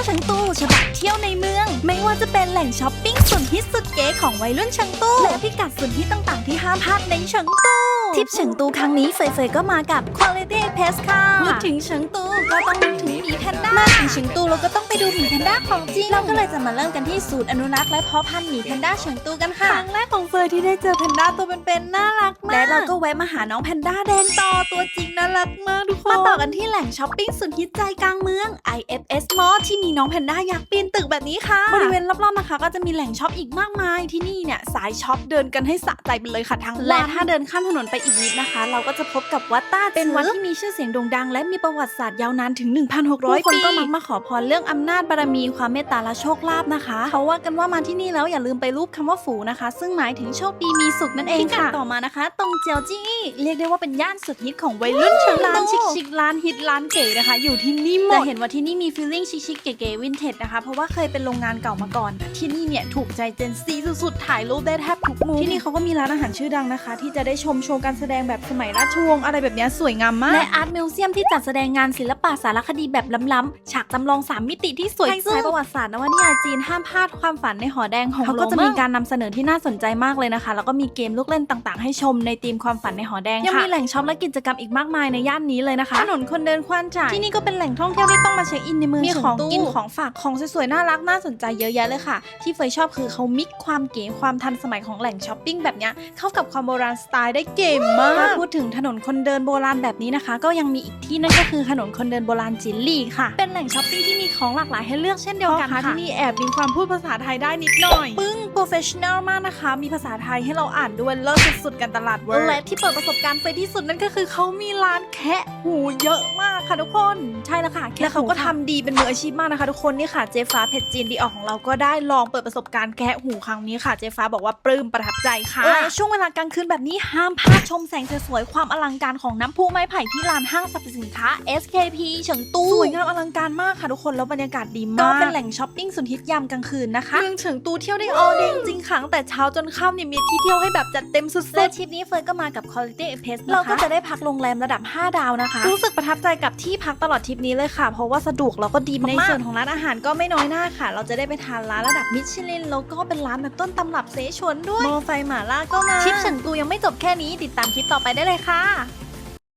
ยวเฉิงตู้ฉบับเที่ยวในเมือง ไม่ว่าจะเป็นแหล่งช้อป ฮิตสุดเก๋ของวัยรุ่นเฉิงตูและพิกัดสุดฮิตต่างๆที่ห้ามพลาดในเฉิงตูทริปเฉิงตูครั้งนี้เฟยๆก็มากับ Quality p a s ค่ะพูดถึงเฉิงตูก็ต้องนึกถึงหมีแพนด้ามาถึงเฉิงตูเราก็ต้องไปดูหมีแพนด้าของจริงเราก็เลยจะมาเริ่มกันที่ศูนย์อนุรักษ์และเพาะพันธุ์หมีแพนด้าเฉิงตูกันค่ะครั้งแรกของเฟยที่ได้เจอแพนด้าตัวเป็นๆน่ารักมากและเราก็แวะมาหาน้องแพนด้าแดงต่อตัวจริงน่ารักมากทุกคนมาต่อกันที่แหล่งช้อปปิ้งสุดฮิตใจกลางเมือง IFS Mall ที่มีน้องแพนด้าอยากปีนตึกแบบนี้ค่ะบริเวณรอบๆนะคะ ก็จะมีแหล่งช็อปอีกมากมายที่นี่เนี่ยสายช็อปเดินกันให้สะใจไปเลยค่ะทั้งวันและถ้าเดินข้ามถนนไปอีกนิดนะคะ เราก็จะพบกับวัดต้าเป็นวัดที่มีชื่อเสียงโด่งดัง และมีประวัติศาสตร์ยาวนานถึง 1,600ปีคนก็มักมาขอพรเรื่องอำนาจบารมีความเมตตาและโชคลาภนะคะเขาว่ากันว่ามาที่นี่แล้วอย่าลืมไปรูปคำว่าฝูนะคะ ซึ่งหมายถึงโชคดีมีสุขนั่นเองค่ะต่อมานะคะ ตรงเจียวจี้เรียกได้ว่าเป็นย่านสุดฮิตของวัยรุ่นเชิงร้านชิคๆร้านฮิตร้านเก๋นะคะ อยู่ที่นี่หมดจะเห็นว่าที่นี่มีฟีลลิ่งชิคๆเก๋ๆวินเทจนะคะเพราะว่าเคยเป็นโรงงานเก่ามาก่อนที่นี่เนี่ยถูกใจเจนซีสุดๆ ถ่ายรูปได้แทบทุกมุม ที่นี่เขาก็มีร้านอาหารชื่อดังนะคะ ที่จะได้ชมโชว์การแสดงแบบสมัยราชวงศ์อะไรแบบเนี้ยสวยงามมาก และอาร์ตมิวเซียมที่จัดแสดงงานศิลปะสารคดีแบบล้ำๆ ฉากจำลอง 3 มิติที่สวยซึ้งประวัติศาสตร์นวนิยายจีนห้ามพลาดความฝันในหอแดงของเขาก็จะมีการนำเสนอที่น่าสนใจมากเลยนะคะ แล้วก็มีเกมลูกเล่นต่างๆ ให้ชมในธีมความฝันในหอแดงยังมีแหล่งช็อปและกิจกรรมอีกมากมายในย่านนี้เลยนะคะถนนคนเดินควานจ่ายที่นี่ก็เป็นแหล่งท่องเที่ยวที่ต้องมาเช็คอินในเมืองมีของกินของฝากของสวยๆน่ารักน่าสนใจเยอะแยะเลยค่ะ ที่เฟยชอบคือเขามิกความเก๋ความทันสมัยของแหล่งช้อปปิ้งแบบเนี้ยเข้ากับความโบราณสไตล์ได้เก๋มากถ้าพูดถึงถนนคนเดินโบราณแบบนี้นะคะ ก็ยังมีอีกที่นั่นก็คือถนนคนเดินโบราณจินลี่ค่ะ เป็นแหล่งช้อปปิ้งที่มีของหลากหลายให้เลือกเช่นเดียวกันค่ะที่นี่แอบมีความพูดภาษาไทยได้นิดหน่อย ปึ้ง professional มากนะคะ มีภาษาไทยให้เราอ่านด้วยเลิศสุดๆกันตลาดเวิร์และที่เปิดประสบการณ์ไปที่สุดนั่นก็คือเขามีร้านแคะหูเยอะมากค่ะทุกคนใช่แล้วค่ะและเขาก็ทำดีเป็นมืออาชีพมากนะคะ ทุกคนนี่ค่ะเจฟ้าเพชรจีนดีออกของเราก็ได้ลองเปิดประสบการณ์แคะหูครั้งนี้ค่ะเจฟ้าบอกว่าปลื้มประทับใจค่ะและช่วงเวลากลางคืนแบบนี้ห้ามพลาดชมแสงสวยๆความอลังการของน้ำพุไม้ไผ่ที่ลานห้างสรรพสินค้า SKP เฉิงตูสวยงามอลังการมากค่ะทุกคนแล้วบรรยากาศดีมากก็เป็นแหล่งช้อปปิ้งสุดฮิตยามกลางคืนนะคะเมืองเฉิงตูเที่ยวได้ all day จริงๆค่ะตั้งแต่เช้าจนค่ำเนี่ยมีที่เที่ยวให้แบบจัดเต็มสุดๆและทริปนี้เฟิร์นก็มากับ Quality e x p r e s s เราก็จะได้พักโรงแรมระดับ 5 ดาวนะคะ รู้สึกประทับใจกับที่พักตลอดทริปนี้เลยค่ะ เพราะว่าสะดวกแล้วก็ดีมากๆในส่วนของร้านอาหารก็ไม่น้อยหน้าค่ะ เราจะได้ไปทานร้านระดับมิชลินแล้วก็เป็นร้านแบบต้นตำรับเสฉวนด้วยหมอไฟหม่าล่าก็มาทริปเฉิงตูยังไม่จบแค่นี้ติดตามคลิปต่อไปได้เลยค่ะ